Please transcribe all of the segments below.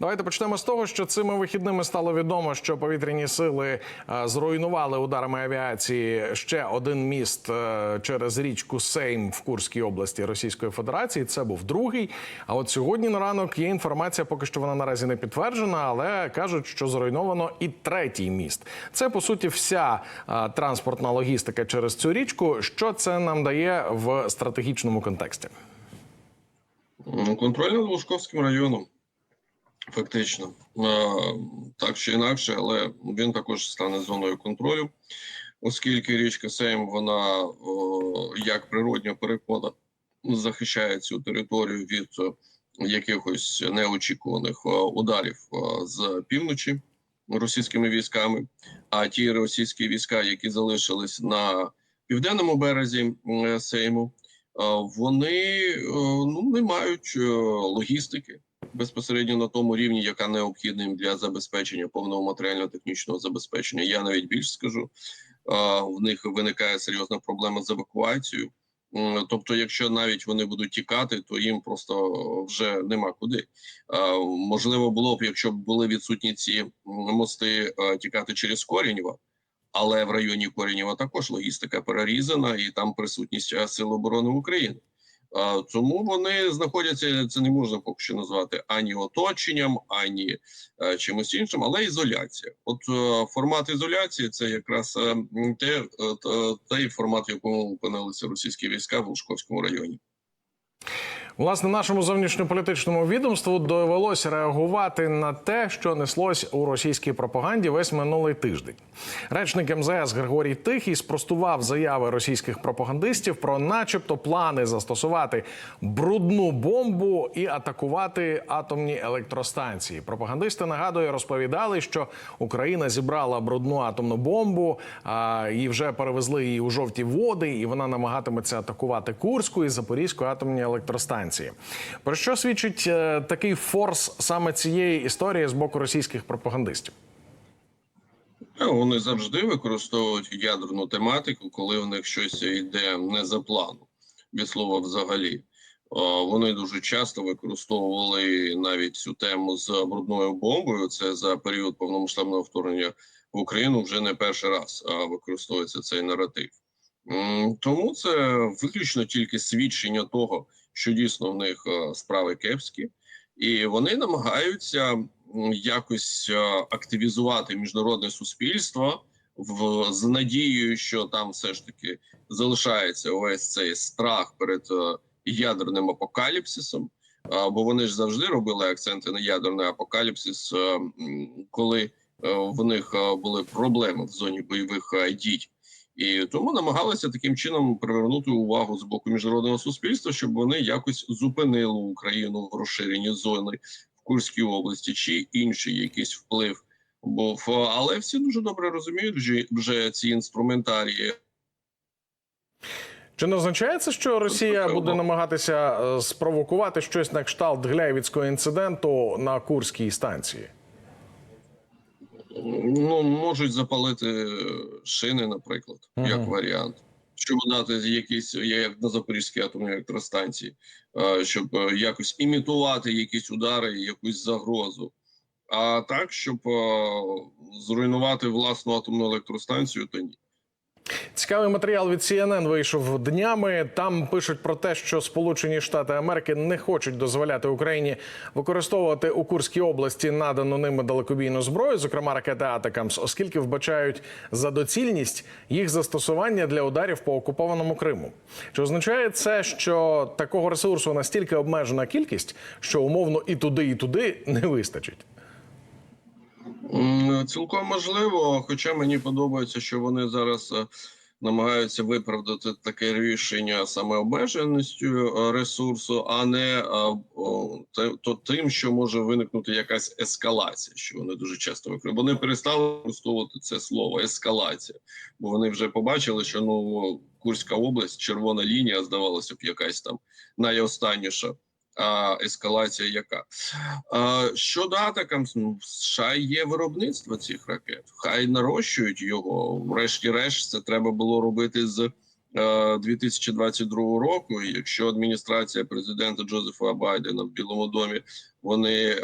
Давайте почнемо з того, що цими вихідними стало відомо, що повітряні сили е, зруйнували ударами авіації ще один міст е, через річку Сейм в Курській області Російської Федерації. Це був другий. А от сьогодні на ранок є інформація, поки що вона наразі не підтверджена, але кажуть, що зруйновано і третій міст. Це по суті вся е, транспортна логістика через цю річку. Що це нам дає в стратегічному контексті? Ну, Контроль над Лужковським районом, фактично. Е, Так чи інакше, але він також стане зоною контролю, оскільки річка Сейм, вона як природня перепона захищає цю територію від е, якихось неочікуваних е, ударів е, з півночі російськими військами. А ті російські війська, які залишились на південному березі е, Сейму, е, вони е, ну не мають е, логістики безпосередньо на тому рівні, яка необхідна їм для забезпечення повного матеріально-технічного забезпечення. Я навіть більше скажу, в них виникає серйозна проблема з евакуацією. Тобто, якщо навіть вони будуть тікати, то їм просто вже нема куди. Можливо, було б, якщо б були відсутні ці мости тікати через Корінєва, але в районі Корінєва також логістика перерізана, і там присутність е, Сил оборони України. Тому вони знаходяться, це не можна поки що назвати ані оточенням, ані е, чимось іншим, але ізоляція. От е, формат ізоляції це якраз е, те, той формат, в якому опинилися російські війська в Лужковському районі. Власне, нашому зовнішньополітичному відомству довелося реагувати на те, що неслось у російській пропаганді весь минулий тиждень. Речник МЗС Григорій Тихий спростував заяви російських пропагандистів про, начебто, плани застосувати брудну бомбу і атакувати атомні електростанції. Пропагандисти нагадує, розповідали, що Україна зібрала брудну атомну бомбу а, і вже перевезли її у жовті води, і вона намагатиметься атакувати Курську і Запорізьку атомні електростанції. Про що свідчить е, такий форс саме цієї історії з боку російських пропагандистів? Е, Вони завжди використовують ядерну тематику, коли в них щось йде не за планом, від слова взагалі. Е, Вони дуже часто використовували навіть цю тему з брудною бомбою. Це за період повномасштабного вторгнення в Україну вже не перший раз використовується цей наратив. Тому це виключно тільки свідчення того, що дійсно в них е, справи кепські, і вони намагаються якось е, активізувати міжнародне суспільство в з надією, що там все ж таки залишається увесь цей страх перед е, ядерним апокаліпсисом. Бо вони ж завжди робили акценти на ядерний апокаліпсис, коли в них були проблеми в зоні бойових дій. І тому намагалися таким чином привернути увагу з боку міжнародного суспільства, щоб вони якось зупинили Україну в розширенні зони в Курській області чи інший якийсь вплив був. Але всі дуже добре розуміють вже, вже ці інструментарії. Чи не означає це, що Росія буде намагатися е, спровокувати щось на кшталт Гляєвіцького інциденту на Курській станції? Ну можуть запалити шини, наприклад, Мгм. як варіант. Щоб дати якісь, як на Запорізькій атомній електростанції, е, щоб е, якось імітувати якісь удари, якусь загрозу. А так, щоб е, зруйнувати власну атомну електростанцію, то ні. Цікавий матеріал від CNN вийшов днями. Там пишуть про те, що Сполучені Штати Америки не хочуть дозволяти Україні використовувати у Курській області надану ними далекобійну зброю, зокрема ракети Атакамс, оскільки вбачають за доцільність їх застосування для ударів по окупованому Криму. Чи означає це, що такого ресурсу настільки обмежена кількість, що умовно і туди, і туди не вистачить? Цілком можливо, хоча мені подобається, що вони зараз е, намагаються виправдати таке рішення саме обмеженістю е, ресурсу, а не е, то тим, що може виникнути якась ескалація, що вони дуже часто використовують. Вони перестали використовувати це слово ескалація, бо вони вже побачили, що ну Курська область, червона лінія, здавалося б, якась там найостанніша. А ескалація яка? А, щодо атакам, ну, США є виробництво цих ракет. Хай нарощують його. Врешті-решт, це треба було робити з е, 2022 року. Якщо адміністрація президента Джозефа Байдена в Білому домі вони е,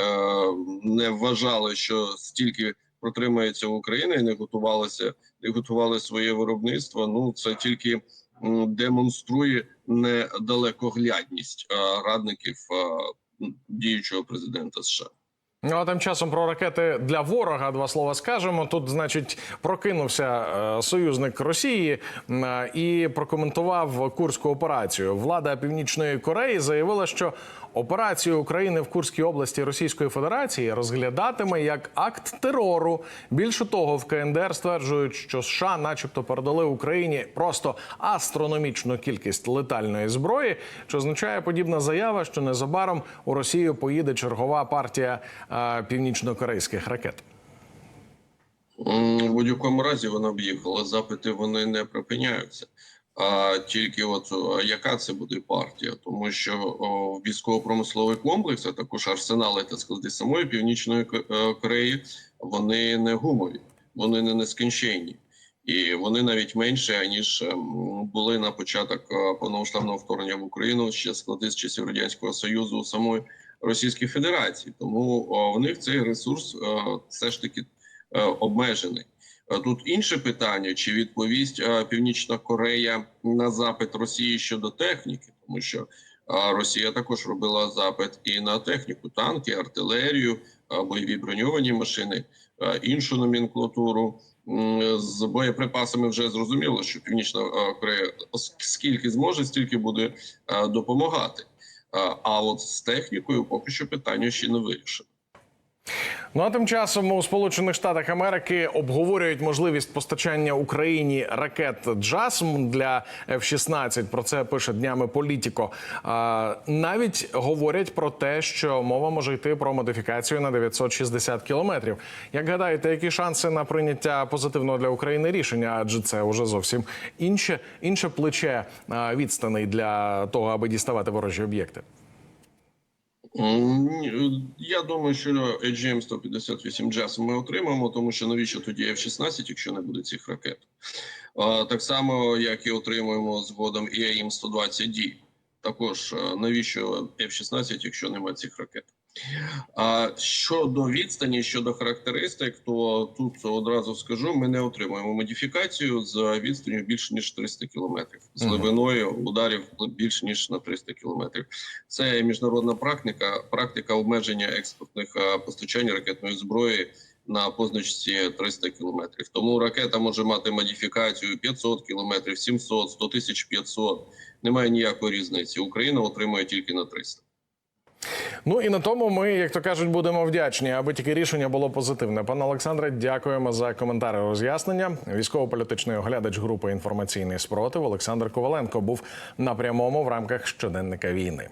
не вважали, що стільки протримається Україна і не готувалися, не готували своє виробництво. Ну це тільки демонструє недалекоглядність е, радників е, діючого президента США. Ну а тим часом про ракети для ворога два слова скажемо. Тут, значить, прокинувся е, союзник Росії е, і прокоментував курську операцію. Влада Північної Кореї заявила, що операцію України в Курській області Російської Федерації розглядатиме як акт терору. Більше того, в КНДР стверджують, що США, начебто, передали Україні просто астрономічну кількість летальної зброї, що означає подібна заява, що незабаром у Росію поїде чергова партія північно-корейських ракет. В будь-якому разі вона б їхала. Запити вони не припиняються. А тільки от яка це буде партія, тому що військово-промисловий комплекс, а також арсенали та склади самої північної е, Кореї, вони не гумові, вони не нескінченні, і вони навіть менше ніж ем, були на початок е, повномасштабного вторгнення в Україну ще склади з часів радянського союзу у самої Російської Федерації. Тому в них цей ресурс все ж таки е, обмежений. Е, Тут інше питання: чи відповість е, Північна Корея на запит Росії щодо техніки, тому що Росія також робила запит і на техніку, танки, артилерію, бойові броньовані машини, іншу номенклатуру. З боєприпасами вже зрозуміло, що Північна Корея скільки зможе, стільки буде допомагати. Е, А от з технікою поки що питання ще не вирішено. Ну а тим часом у Сполучених Штатах Америки обговорюють можливість постачання Україні ракет «Джасм» для F-16. Про це пише днями Політіко. Навіть говорять про те, що мова може йти про модифікацію на 960 кілометрів. Як гадаєте, які шанси на прийняття позитивного для України рішення? Адже це вже зовсім інше, інше плече відстаней для того, аби діставати ворожі об'єкти. М, ні, Я думаю, що AGM 158 JAS ми отримаємо, тому що навіщо тоді F-16, якщо не буде цих ракет? Так само, як і отримуємо згодом і AIM 120 d Також навіщо F-16, якщо немає цих ракет? А щодо відстані, щодо характеристик, то тут одразу скажу: ми не отримуємо модифікацію з відстанню більше ніж 300 кілометрів, з глибиною ударів більше ніж на 300 кілометрів. Це міжнародна практика, практика обмеження експортних постачань ракетної зброї на позначці 300 кілометрів. Тому ракета може мати модифікацію 500 кілометрів, 700, 100 тисяч 500. Немає ніякої різниці. Україна отримує тільки на 300. Ну і на тому ми, як то кажуть, будемо вдячні, аби тільки рішення було позитивне. Пане Олександре, дякуємо за коментари роз'яснення. Військово-політичний оглядач групи інформаційний спротив Олександр Коваленко був на прямому в рамках щоденника війни.